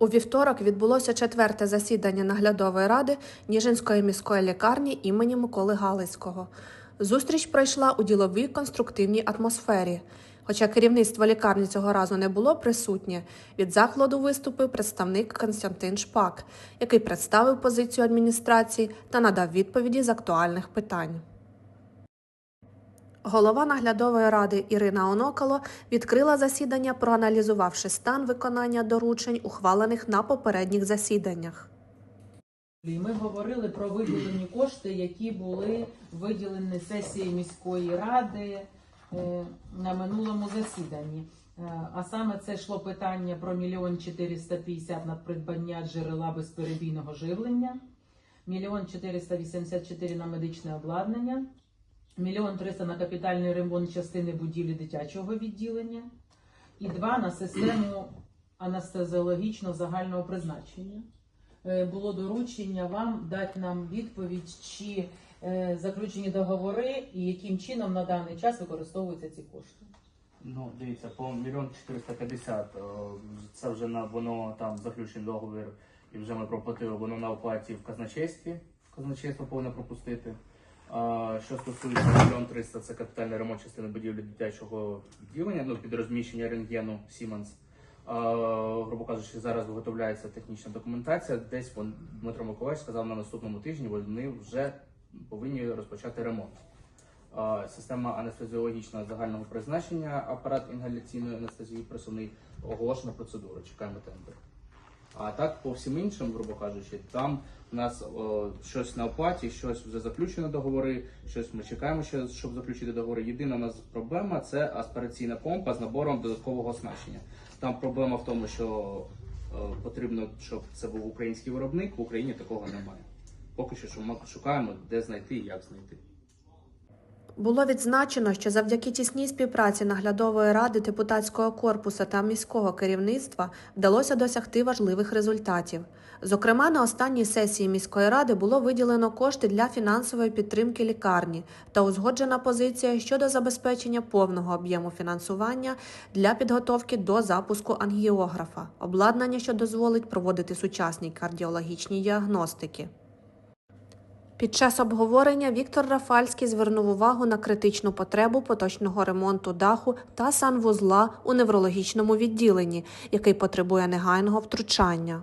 У вівторок відбулося четверте засідання наглядової ради Ніжинської міської лікарні імені Миколи Галицького. Зустріч пройшла у діловій конструктивній атмосфері. Хоча керівництво лікарні цього разу не було присутнє, від закладу виступив представник Константин Шпак, який представив позицію адміністрації та надав відповіді з актуальних питань. Голова наглядової ради Ірина Онокало відкрила засідання, проаналізувавши стан виконання доручень, ухвалених на попередніх засіданнях. Ми говорили про виділені кошти, які були виділені сесією міської ради е, на минулому засіданні. Е, А саме це йшло питання про мільйон 450 на придбання джерела безперебійного живлення, мільйон 484 на медичне обладнання, мільйон 300 на капітальний ремонт частини будівлі дитячого відділення і два на систему анестезіологічно загального призначення е, було доручення вам дати нам відповідь, чи е, заключені договори і яким чином на даний час використовуються ці кошти. Ну, дивіться, по мільйон 450, о, це вже на воно там заключений договір, і вже ми проплатили воно на оплаті в казначействі. В казначейство повинно пропустити. Що стосується мільйон 300, це капітальний ремонт частини будівлі дитячого відділення, ну під розміщення рентгену Siemens. Грубо кажучи, зараз виготовляється технічна документація. Десь вон, Дмитро Миколаївич сказав на наступному тижні, вони вже повинні розпочати ремонт. Система анестезіологічного загального призначення, апарат інгаляційної анестезії присувний, оголошена процедура, чекаємо тендер. А так, по всім іншим, грубо кажучи, там у нас о, щось на оплаті, щось вже заключено договори, щось ми чекаємо, ще, щоб заключити договори. Єдина у нас проблема це аспіраційна помпа з набором додаткового оснащення. Там проблема в тому, що е, потрібно, щоб це був український виробник, в Україні такого немає. Поки що шукаємо, де знайти і як знайти. Було відзначено, що завдяки тісній співпраці наглядової ради депутатського корпусу та міського керівництва вдалося досягти важливих результатів. Зокрема, на останній сесії міської ради було виділено кошти для фінансової підтримки лікарні та узгоджена позиція щодо забезпечення повного об'єму фінансування для підготовки до запуску ангіографа, обладнання, що дозволить проводити сучасні кардіологічні діагностики. Під час обговорення Віктор Рафальський звернув увагу на критичну потребу поточного ремонту даху та санвузла у неврологічному відділенні, який потребує негайного втручання.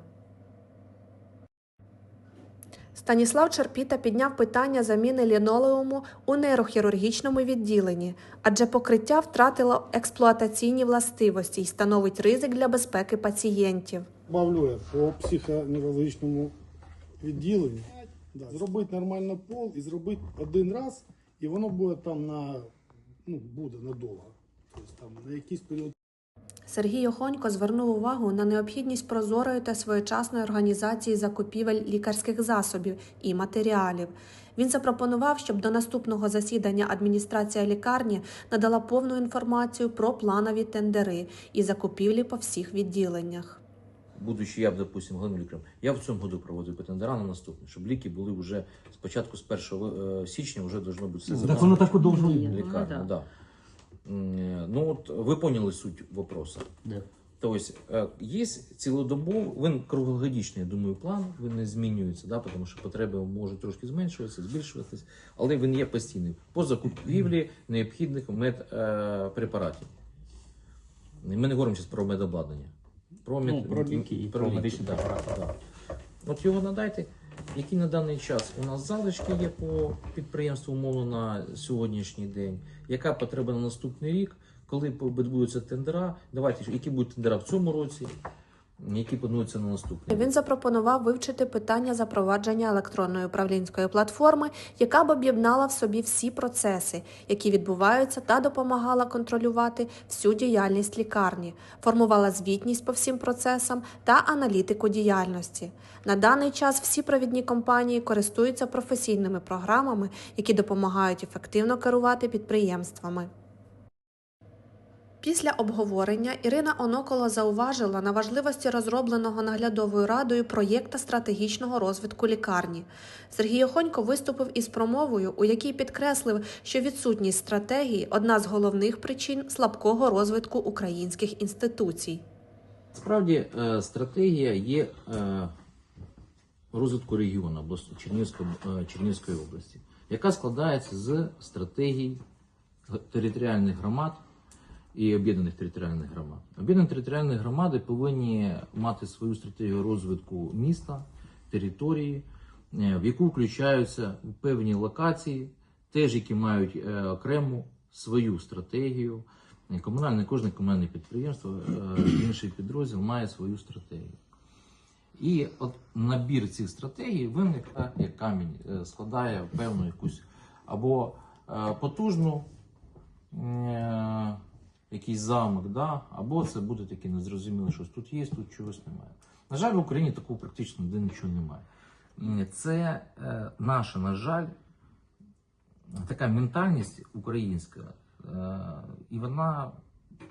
Станіслав Черпіта підняв питання заміни лінолеуму у нейрохірургічному відділенні, адже покриття втратило експлуатаційні властивості і становить ризик для безпеки пацієнтів. Добавлю по психоневрологічному відділенню. Да, зробити нормально пол і зробити один раз, і воно буде там на ну, буде надовго. Тобто там на якийсь період Сергій Охонько звернув увагу на необхідність прозорої та своєчасної організації закупівель лікарських засобів і матеріалів. Він запропонував, щоб до наступного засідання адміністрація лікарні надала повну інформацію про планові тендери і закупівлі по всіх відділеннях. Будучи я допустим, головним лікарем, я в цьому году проводив тендера на наступне, щоб ліки були вже спочатку з 1 е, січня вже должно бути все Так воно так і должно в бути. Ну, да. Е, Ну от ви поняли суть вопроса. Да. Тобто е, є цілодобовий, він круглогодічний, я думаю, план, він не змінюється, да, тому що потреби можуть трошки зменшуватися, збільшуватися, але він є постійним по закупівлі необхідних медпрепаратів. Ми не говоримо зараз про медобладнання. Про, Ну, про ліки і про медичні да, препарати. да. От його надайте. Які на даний час у нас залишки є по підприємству умовно на сьогоднішній день? Яка потреба на наступний рік? Коли відбудуться тендера? Давайте які будуть тендера в цьому році, які плануються на наступний Він запропонував вивчити питання запровадження електронної управлінської платформи, яка б об'єднала в собі всі процеси, які відбуваються, та допомагала контролювати всю діяльність лікарні, формувала звітність по всім процесам та аналітику діяльності. На даний час всі провідні компанії користуються професійними програмами, які допомагають ефективно керувати підприємствами. Після обговорення Ірина Оноколо зауважила на важливості розробленого наглядовою радою проєкта стратегічного розвитку лікарні. Сергій Охонько виступив із промовою, у якій підкреслив, що відсутність стратегії одна з головних причин слабкого розвитку українських інституцій. Справді е, стратегія є е, розвитку регіону Чернігівської, е, області, яка складається з стратегій територіальних громад і об'єднаних територіальних громад. Об'єднані територіальні громади повинні мати свою стратегію розвитку міста, території, е, в яку включаються певні локації, теж які мають е, окрему свою стратегію. Комунальне, кожне комунальне підприємство, е, інший підрозділ має свою стратегію. І от набір цих стратегій виник як камінь, складає певну якусь або потужну якийсь замок, да? або це буде таке незрозуміло, що тут є, тут чогось немає. На жаль, в Україні такого практично ніде нічого немає. Це е, наша, на жаль, така ментальність українська, е, і вона,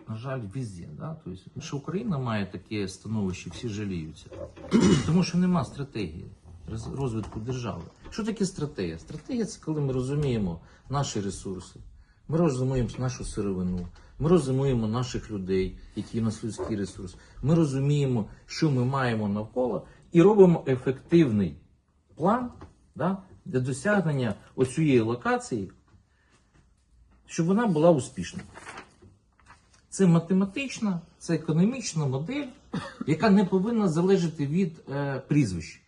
на жаль, везде. Да? Тобто, що Україна має таке становище, всі жаліються, тому що нема стратегії розвитку держави. Що таке стратегія? Стратегія це коли ми розуміємо наші ресурси, ми розуміємо нашу сировину, ми розуміємо наших людей, які у нас людський ресурс. Ми розуміємо, що ми маємо навколо, і робимо ефективний план да, для досягнення оцієї локації, щоб вона була успішною. Це математична, це економічна модель, яка не повинна залежати від е, прізвищ.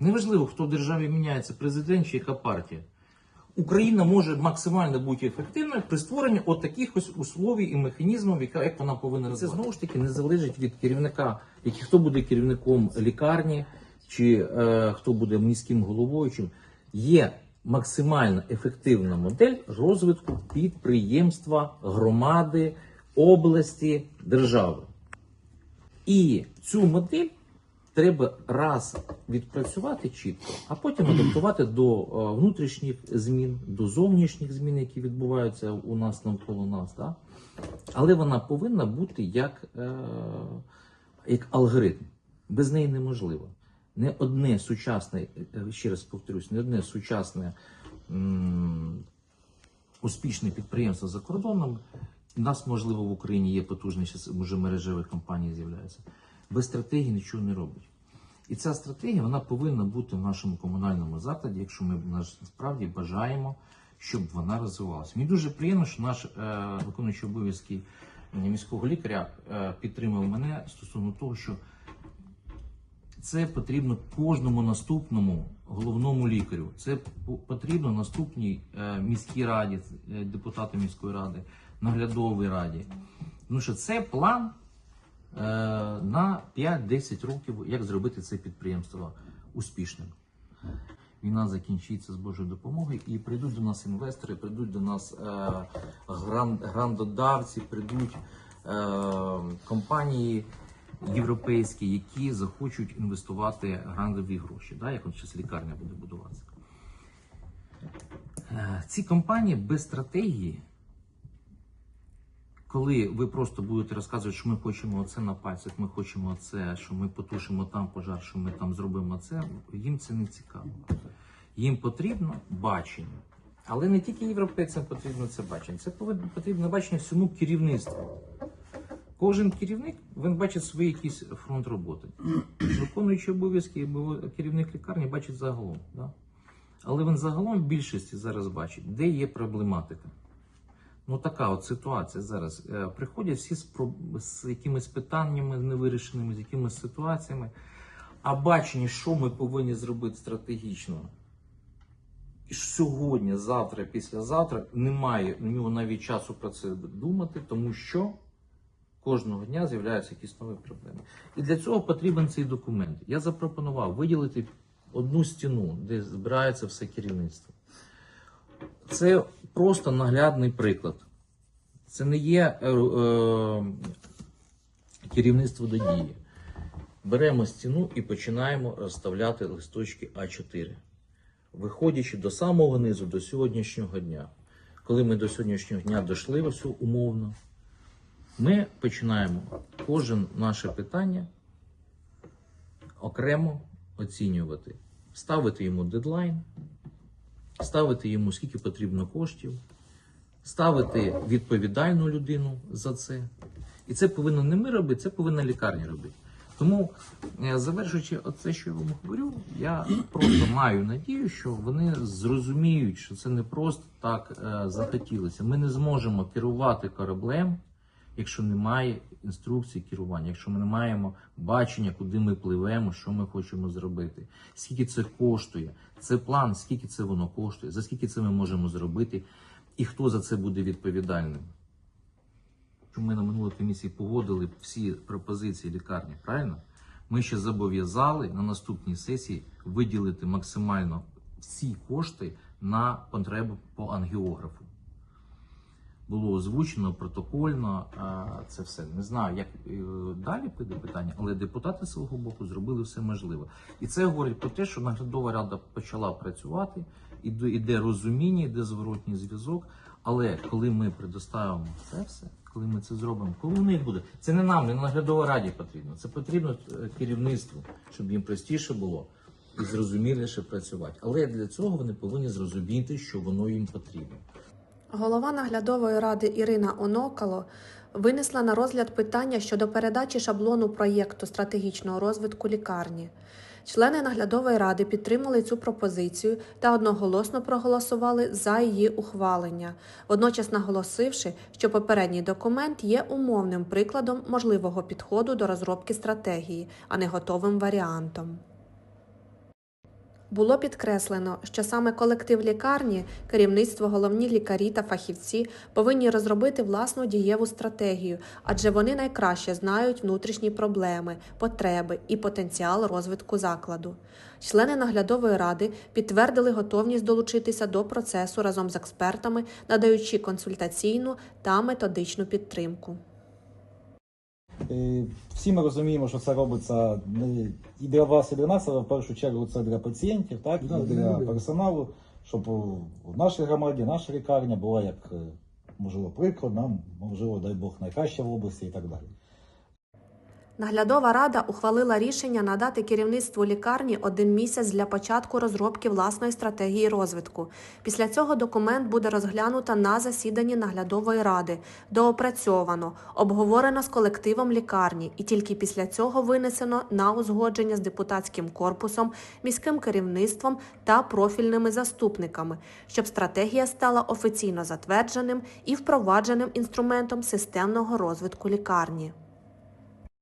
Неважливо, хто в державі міняється, президент чи яка партія. Україна може максимально бути ефективною при створенні от таких ось условій і механізмів, як вона повинна розвиватися. Це знову ж таки не залежить від керівника, який хто буде керівником лікарні, чи е, хто буде міським головуючим. Є максимально ефективна модель розвитку підприємства, громади, області, держави. І цю модель треба раз відпрацювати чітко, а потім адаптувати до е, внутрішніх змін, до зовнішніх змін, які відбуваються у нас навколо нас. Да? Але вона повинна бути як, е, як алгоритм. Без неї неможливо. Не одне сучасне, е, ще раз повторюсь, не одне сучасне успішне підприємство за кордоном. У нас, можливо, в Україні є потужні щас вже мережевих компаній з'являються. Без стратегії нічого не робить. І ця стратегія вона повинна бути в нашому комунальному закладі, якщо ми насправді бажаємо, щоб вона розвивалася. Мені дуже приємно, що наш е, виконуючий обов'язки міського лікаря е, підтримав мене стосовно того, що це потрібно кожному наступному головному лікарю. Це потрібно наступній е, міській раді, е, депутатам міської ради, наглядовій раді. Тому що це план е, на 5-10 років, як зробити це підприємство успішним. Війна закінчиться з Божою допомогою, і прийдуть до нас інвестори, прийдуть до нас е, гран, грандодавці, прийдуть е, компанії європейські, які захочуть інвестувати грандові гроші, да, як от зараз лікарня буде будуватися. Е, ці компанії без стратегії коли ви просто будете розказувати, що ми хочемо оце на пальцях, ми хочемо оце, що ми потушимо там пожар, що ми там зробимо це, їм це не цікаво. Їм потрібно бачення. Але не тільки європейцям потрібно це бачення, це потрібно бачення всьому керівництву. Кожен керівник він бачить свій якийсь фронт роботи. Виконуючий обов'язки керівник лікарні бачить загалом. Да? Але він загалом в більшості зараз бачить, де є проблематика. Ну, така от ситуація зараз. Е, Приходять всі з, з якимись питаннями невирішеними, з якимись ситуаціями, а бачення, що ми повинні зробити стратегічно. І сьогодні, завтра, післязавтра немає у нього навіть часу про це думати, тому що кожного дня з'являються якісь нові проблеми. І для цього потрібен цей документ. Я запропонував виділити одну стіну, де збирається все керівництво. Це просто наглядний приклад. Це не є е, е, керівництво до дії. Беремо стіну і починаємо розставляти листочки А4, виходячи до самого низу, до сьогоднішнього дня. Коли ми до сьогоднішнього дня дійшли ось умовно, ми починаємо кожен наше питання окремо оцінювати, ставити йому дедлайн, ставити йому скільки потрібно коштів, ставити відповідальну людину за це І це повинно не ми робити, це повинна лікарня робити. Тому, е, завершуючи оце, що я вам говорю, я просто маю надію, що вони зрозуміють, що це не просто так е, захотілося. Ми не зможемо керувати кораблем, якщо немає інструкції керування, якщо ми не маємо бачення, куди ми пливемо, що ми хочемо зробити, скільки це коштує. Це план, скільки це воно коштує, за скільки це ми можемо зробити, і хто за це буде відповідальним. Ми на минулій комісії погодили всі пропозиції лікарні, правильно? Ми ще зобов'язали на наступній сесії виділити максимально всі кошти на потреби по ангіографу. Було озвучено протокольно це все. Не знаю, як е, далі піде питання, але депутати свого боку зробили все можливе. І це говорить про те, що наглядова рада почала працювати, іде, іде розуміння, іде зворотній зв'язок. Але коли ми предоставимо це все, коли ми це зробимо, коли у них буде, це не нам, не наглядовій раді потрібно. Це потрібно е, керівництву, щоб їм простіше було і зрозуміліше працювати. Але для цього вони повинні зрозуміти, що воно їм потрібно. Голова наглядової ради Ірина Онокало винесла на розгляд питання щодо передачі шаблону проєкту стратегічного розвитку лікарні. Члени наглядової ради підтримали цю пропозицію та одноголосно проголосували за її ухвалення, водночас наголосивши, що попередній документ є умовним прикладом можливого підходу до розробки стратегії, а не готовим варіантом. Було підкреслено, що саме колектив лікарні, керівництво, головні лікарі та фахівці повинні розробити власну дієву стратегію, адже вони найкраще знають внутрішні проблеми, потреби і потенціал розвитку закладу. Члени наглядової ради підтвердили готовність долучитися до процесу разом з експертами, надаючи консультаційну та методичну підтримку. Е, Всі ми розуміємо, що це робиться не і для вас, і для нас, але в першу чергу це для пацієнтів, так, Да, і для для персоналу, щоб в нашій громаді, наша лікарня була як, е, можливо, приклад, нам, можливо, дай Бог, найкраща в області і так далі. Наглядова рада ухвалила рішення надати керівництву лікарні один місяць для початку розробки власної стратегії розвитку. Після цього документ буде розглянуто на засіданні наглядової ради, доопрацьовано, обговорено з колективом лікарні і тільки після цього винесено на узгодження з депутатським корпусом, міським керівництвом та профільними заступниками, щоб стратегія стала офіційно затвердженим і впровадженим інструментом системного розвитку лікарні.